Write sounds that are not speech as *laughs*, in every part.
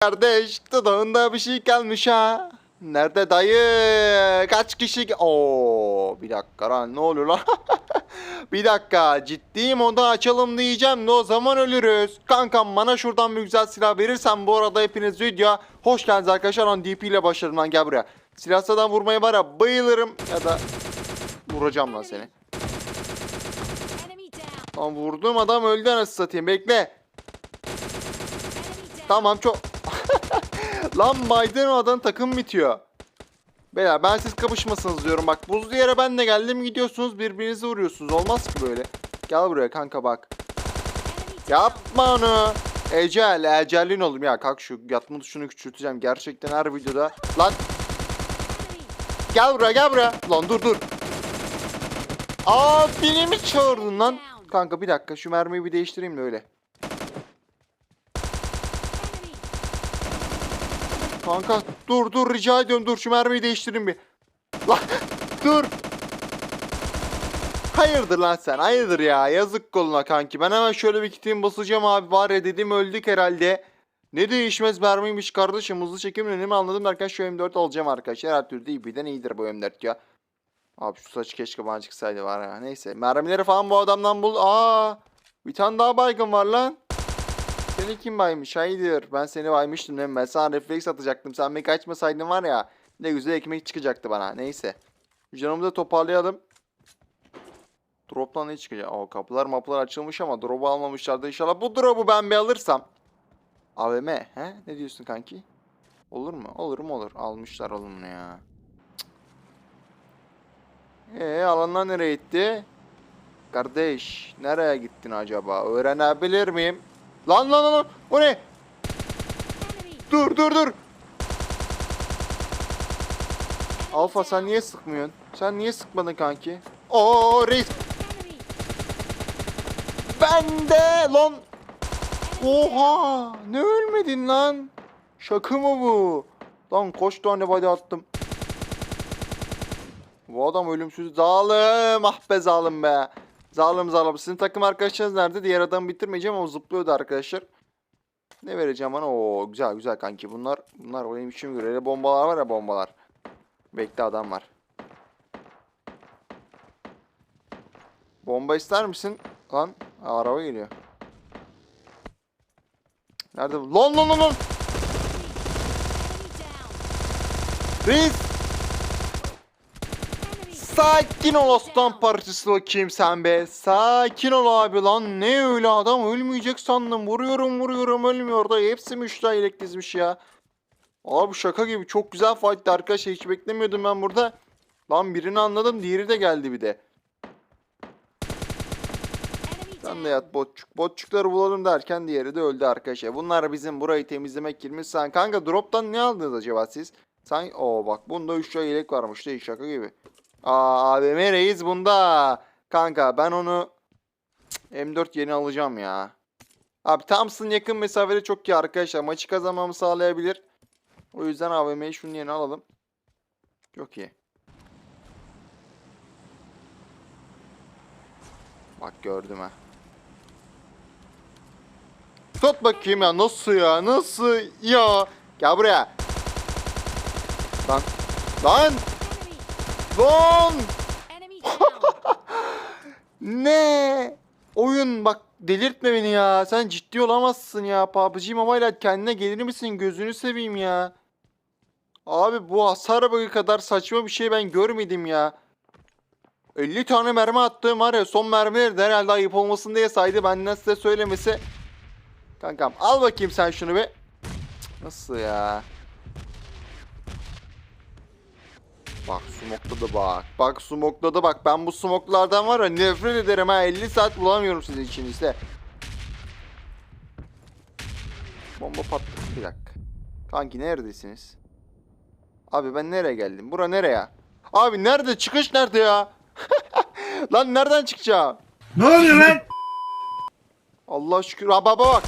Kardeş dudağında bir şey kalmış ha. Nerede dayı? Kaç kişi? Oo, bir dakika lan ne oluyor lan? *laughs* bir dakika ciddi moda açalım diyeceğim de o zaman ölürüz. Kankam bana şuradan bir güzel silah verirsen bu arada hepiniz video hoş geldiniz arkadaşlar. Lan DP ile başladım lan gel buraya. Silahsadan vurmaya var ya bayılırım ya da vuracağım lan seni. Lan vurduğum adam öldü anasını satayım bekle. Tamam çok... Lan adam takım bitiyor. Beyler ben siz kapışmasınız diyorum bak. Buzlu yere ben de geldim gidiyorsunuz birbirinizi vuruyorsunuz. Olmaz ki böyle. Gel buraya kanka bak. Yapma onu. Ecel, ecelin oğlum ya. Kalk şu yatma tuşunu küçülteceğim. Gerçekten her videoda. Lan gel buraya gel buraya. Lan dur dur. Aa beni mi çağırdın lan? Kanka bir dakika şu mermiyi bir değiştireyim de öyle. Kanka dur dur rica ediyorum dur şu mermiyi değiştireyim bir. Lan dur. Hayırdır lan sen hayırdır ya yazık koluna kanki. Ben hemen şöyle bir kitimi basacağım abi var ya dedim öldük herhalde. Ne değişmez mermiymiş kardeşim hızlı çekim önemi anladım derken şu M4 alacağım arkadaşlar. Her türlü İB'den iyidir bu M4 ya. Abi şu saç keşke bana çıksaydı var ya. Neyse mermileri falan bu adamdan bul. Aa bir tane daha baygın var lan. Seni kim baymış? Hayır. Ben seni baymıştım değil mi? Ben sana refleks atacaktım. Sen beni kaçmasaydın var ya. Ne güzel ekmek çıkacaktı bana. Neyse. Canımı da toparlayalım. Drop'tan ne çıkacak? Aa, kapılar mapılar açılmış ama drop'u almamışlardı. İnşallah bu drop'u ben bir alırsam. AVM. He? Ne diyorsun kanki? Olur mu? Olur mu olur. Almışlar oğlum ya. Cık. Ee alanlar nereye gitti? Kardeş nereye gittin acaba? Öğrenebilir miyim? Lan lan lan. O ne? Dur dur dur. Alfa sen niye sıkmıyorsun? Sen niye sıkmadın kanki? Oo reis. Ben de lan. Oha. Ne ölmedin lan? Şaka mı bu? Lan koş tane body attım. Bu adam ölümsüz. Zalim. Ah be zalim be. Zalim zalim. Sizin takım arkadaşlarınız nerede? Diğer adamı bitirmeyeceğim ama zıplıyordu arkadaşlar. Ne vereceğim bana? Oo güzel güzel kanki. Bunlar bunlar benim işim göre. Hele bombalar var ya bombalar. Bekle adam var. Bomba ister misin? Lan araba geliyor. Nerede? Lan lan lan lan. Reis. Sakin ol aslan parçası bakayım sen be. Sakin ol abi lan. Ne öyle adam ölmeyecek sandım. Vuruyorum vuruyorum ölmüyor da. Hepsi müştahilek dizmiş ya. Abi şaka gibi çok güzel fight'tı arkadaşlar. Hiç beklemiyordum ben burada. Lan birini anladım. Diğeri de geldi bir de. Sen de yat botçuk. Botçukları bulalım derken diğeri de öldü arkadaşlar. Bunlar bizim burayı temizlemek girmiş. Sen kanka drop'tan ne aldınız acaba siz? Sen o bak bunda 3 ay yelek varmış değil şaka gibi. Aa AVM reis bunda. Kanka ben onu Cık, M4 yeni alacağım ya. Abi Thompson yakın mesafede çok iyi arkadaşlar. Maçı kazanmamı sağlayabilir. O yüzden AVM'yi şunun yerine alalım. Çok iyi. Bak gördüm ha. Tut bakayım ya nasıl ya nasıl ya. Gel buraya. Lan. Lan. Down. *laughs* Ne? Oyun bak delirtme beni ya. Sen ciddi olamazsın ya. PUBG Mobile kendine gelir misin? Gözünü seveyim ya. Abi bu hasar bug'ı kadar saçma bir şey ben görmedim ya. 50 tane mermi attığım var ya son mermileri de herhalde ayıp olmasın diye saydı benden size söylemesi. Kankam al bakayım sen şunu bir. Cık, Nasıl ya? Bak smokladı bak. Bak smokladı bak. Ben bu smoklardan var ya nefret ederim ha. 50 saat bulamıyorum sizin için işte. Bomba patladı. Bir dakika. Kanki neredesiniz? Abi ben nereye geldim? Bura nereye? Abi nerede? Çıkış nerede ya? *laughs* Lan nereden çıkacağım? Ne oluyor lan? Allah şükür. Aa, baba bak.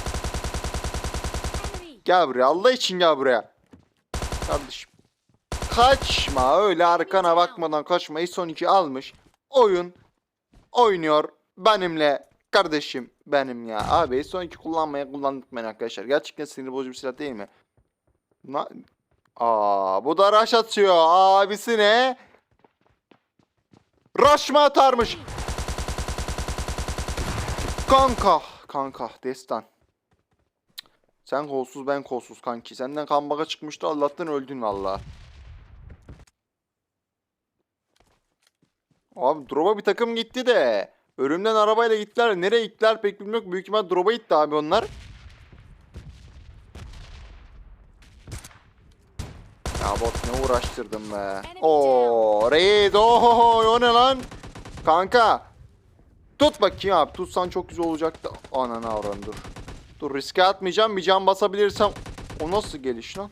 Gel buraya. Allah için gel buraya. Kardeşim. Kaçma. Öyle arkana bakmadan kaçma. Son 2 almış. Oyun oynuyor benimle. Kardeşim benim ya. Abi son 2 kullanmaya kullandık ben arkadaşlar. Gerçekten sinir bozucu bir silah değil mi? Na Aa, bu da rush atıyor. Abisi ne? Rush mı atarmış? Kanka. Kanka destan. Sen kolsuz ben kolsuz kanki. Senden kan baga çıkmıştı Allah'tan öldün valla. Abi drop'a bir takım gitti de. Ölümden arabayla gittiler. Nereye gittiler pek bilmiyorum. Büyük ihtimal drop'a gitti abi onlar. Ya bot ne uğraştırdım be. Oo, reis. Oho, o ne lan? Kanka. Tut bakayım abi. Tutsan çok güzel olacaktı. Ananı avranı dur. Dur riske atmayacağım. Bir can basabilirsem. O nasıl geliş lan?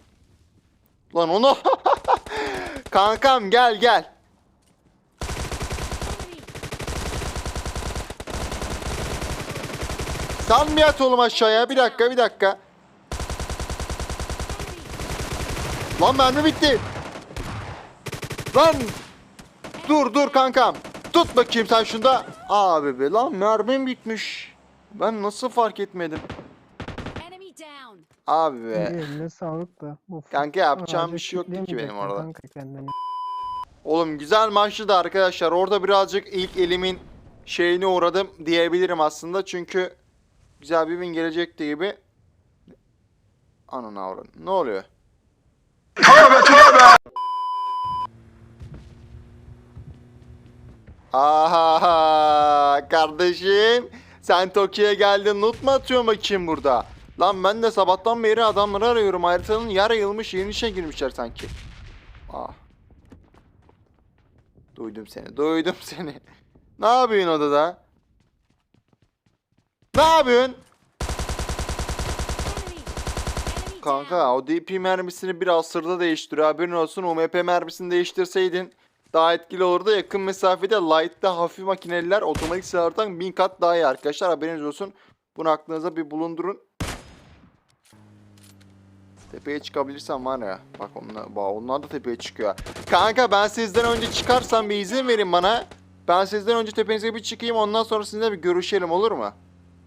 Lan onu. *laughs* Kankam gel gel. Mi yat oğlum aşağıya? Bir dakika bir dakika. Lan mermi bitti. Lan. Dur dur kankam. Tut bakayım sen şunda. Abi be lan mermim bitmiş. Ben nasıl fark etmedim? Abi be. Eline sağlık da. Of. Kanka yapacağım bir şey yoktu ki benim orada. Kanka kendini. Oğlum güzel maçtı da arkadaşlar. Orada birazcık ilk elimin şeyine uğradım diyebilirim aslında. Çünkü güzel bir win gelecekti gibi. Ananı avradım. Ne oluyor? Aha kardeşim. Sen Tokyo'ya geldin. Loot mu atıyorsun bakayım burada? Lan ben de sabahtan beri adamları arıyorum. Haritanın yarı yılmış yeni işe girmişler sanki. Ah. Duydum seni. Duydum *laughs* seni. Ne yapıyorsun odada? Ne yapıyorsun? Kanka o DP mermisini biraz sırda değiştiriyor. Haberin olsun. UMP mermisini değiştirseydin daha etkili olurdu. Yakın mesafede light'ta hafif makineliler otomatik silahlardan bin kat daha iyi arkadaşlar. Haberiniz olsun. Bunu aklınıza bir bulundurun. Tepeye çıkabilirsem var ya. Bak onlar, onlar da tepeye çıkıyor. Kanka ben sizden önce çıkarsam bir izin verin bana. Ben sizden önce tepenize bir çıkayım. Ondan sonra sizinle bir görüşelim olur mu?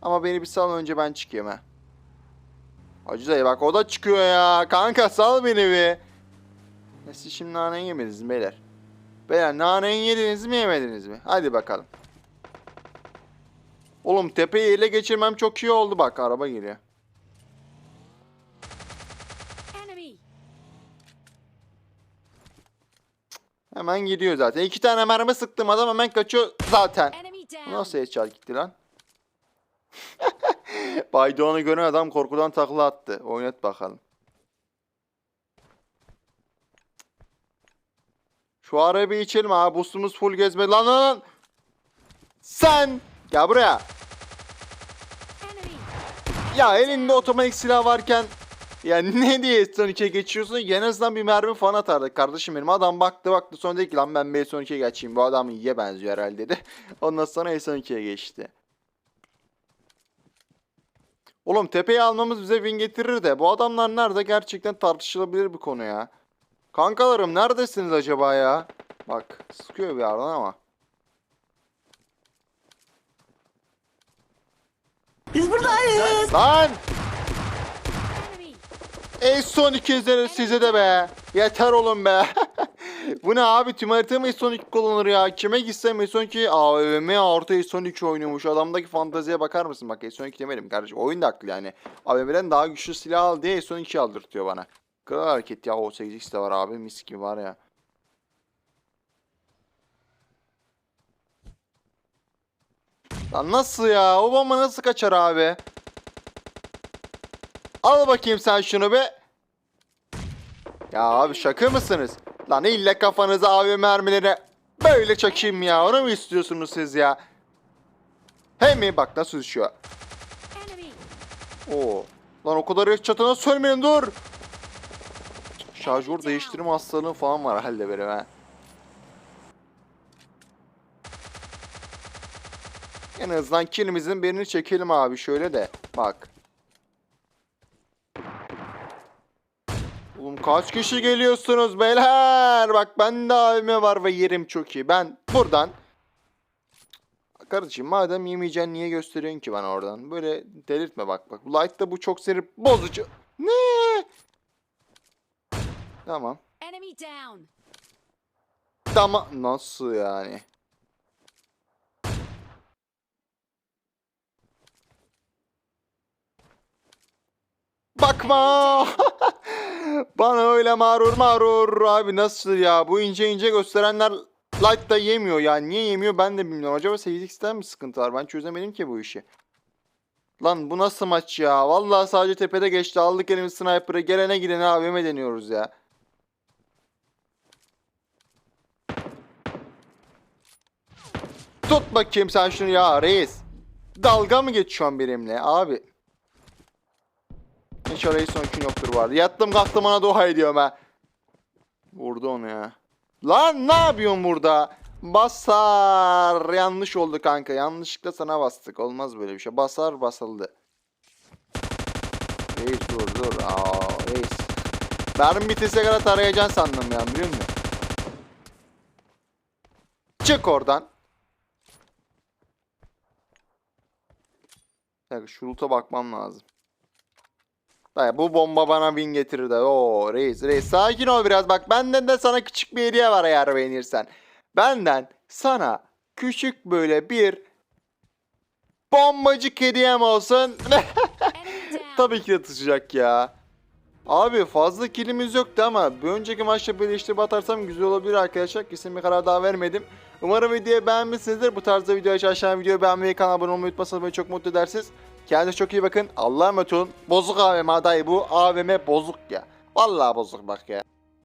Ama beni bir salın önce ben çıkayım ha. Hacı dayı bak o da çıkıyor ya. Kanka sal beni bir. Ya siz şimdi naneyi yemediniz mi beyler? Beyler naneyi yediniz mi yemediniz mi? Hadi bakalım. Oğlum tepeyi ele geçirmem çok iyi oldu bak araba geliyor. Hemen gidiyor zaten. İki tane mermi sıktım adam hemen kaçıyor zaten. Nasıl headshot gitti lan? *laughs* Baydoğan'ı gören adam korkudan takla attı. Oynat bakalım. Şu arayı bir içelim abi. Boostumuz full gezme. Lan lan lan. Sen. Gel buraya. Ya elinde otomatik silah varken ya ne diye S12'ye geçiyorsun? En azından bir mermi falan atardı kardeşim benim. Adam baktı baktı sonra dedi ki lan ben bir S12'ye geçeyim. Bu adam iyiye benziyor herhalde dedi. *laughs* Ondan sonra S12'ye geçti. Oğlum tepeyi almamız bize win getirir de bu adamlar nerede gerçekten tartışılabilir bir konu ya. Kankalarım neredesiniz acaba ya? Bak sıkıyor bir yerden ama. Biz buradayız. Lan! Ey son iki üzeri size de be. Yeter oğlum be. *laughs* Bu ne abi tüm harita mı son 2 kullanır ya? Kime gitsem son 2 AVM artı son 2 oynuyormuş. Adamdaki fanteziye bakar mısın? Bak son 2 demedim kardeşim. Oyun da haklı yani. AVM'den daha güçlü silah al diye son 2 aldırtıyor bana. Kral hareket ya. O 8x de var abi. Mis gibi var ya. Lan nasıl ya? O bomba nasıl kaçar abi? Al bakayım sen şunu be. Ya abi şaka mısınız? Lan illa kafanıza abi mermileri böyle çakayım ya. Onu mu istiyorsunuz siz ya? He mi? Bak nasıl düşüyor. Oo. Lan o kadar çatına söylemeyin dur. Şarjör değiştirme hastalığım falan var herhalde benim ha. En azından kilimizin birini çekelim abi şöyle de. Bak. Oğlum kaç kişi geliyorsunuz beyler? Bak ben de abime var ve yerim çok iyi. Ben buradan Kardeşim madem yemeyeceksin niye gösteriyorsun ki bana oradan? Böyle delirtme bak bak. Light'ta bu çok sinir bozucu. Ne? Tamam. Enemy down. Tamam. Nasıl yani? Bakma. *laughs* Bana öyle mağrur mağrur abi nasıl ya? Bu ince ince gösterenler like da yemiyor yani. Niye yemiyor ben de bilmiyorum. Acaba 8x'ten mi sıkıntı var? Ben çözemedim ki bu işi. Lan bu nasıl maç ya? Vallahi sadece tepede geçti. Aldık elimiz sniper'ı. Gelene gidene AVM deniyoruz ya. Tut bakayım sen şunu ya reis. Dalga mı geçiyorsun benimle abi? Hiç sonuçun yoktur vardı. Yattım kalktım ona dua ediyorum ha. Vurdu onu ya. Lan ne yapıyorsun burada? Basar. Yanlış oldu kanka. Yanlışlıkla sana bastık. Olmaz böyle bir şey. Basar basıldı. Reis dur dur. Aa reis. Mermi bitese kadar tarayacaksın sandım ya biliyor musun? Çık oradan. Bir dakika şu loot'a bakmam lazım. Dayı bu bomba bana win getirir de. Oo reis reis sakin ol biraz bak benden de sana küçük bir hediye var eğer beğenirsen. Benden sana küçük böyle bir bombacık hediyem olsun. *laughs* Tabii ki de tutacak ya. Abi fazla kilimiz yoktu ama bir önceki maçta birleştirip atarsam güzel olabilir arkadaşlar. Kesin bir karar daha vermedim. Umarım videoyu beğenmişsinizdir. Bu tarzda video aşağı videoyu beğenmeyi, kanala abone olmayı unutmazsanız beni çok mutlu edersiniz. Kendinize çok iyi bakın. Allah'a emanet olun. Bozuk AVM adayı bu. AVM bozuk ya. Vallahi bozuk bak ya.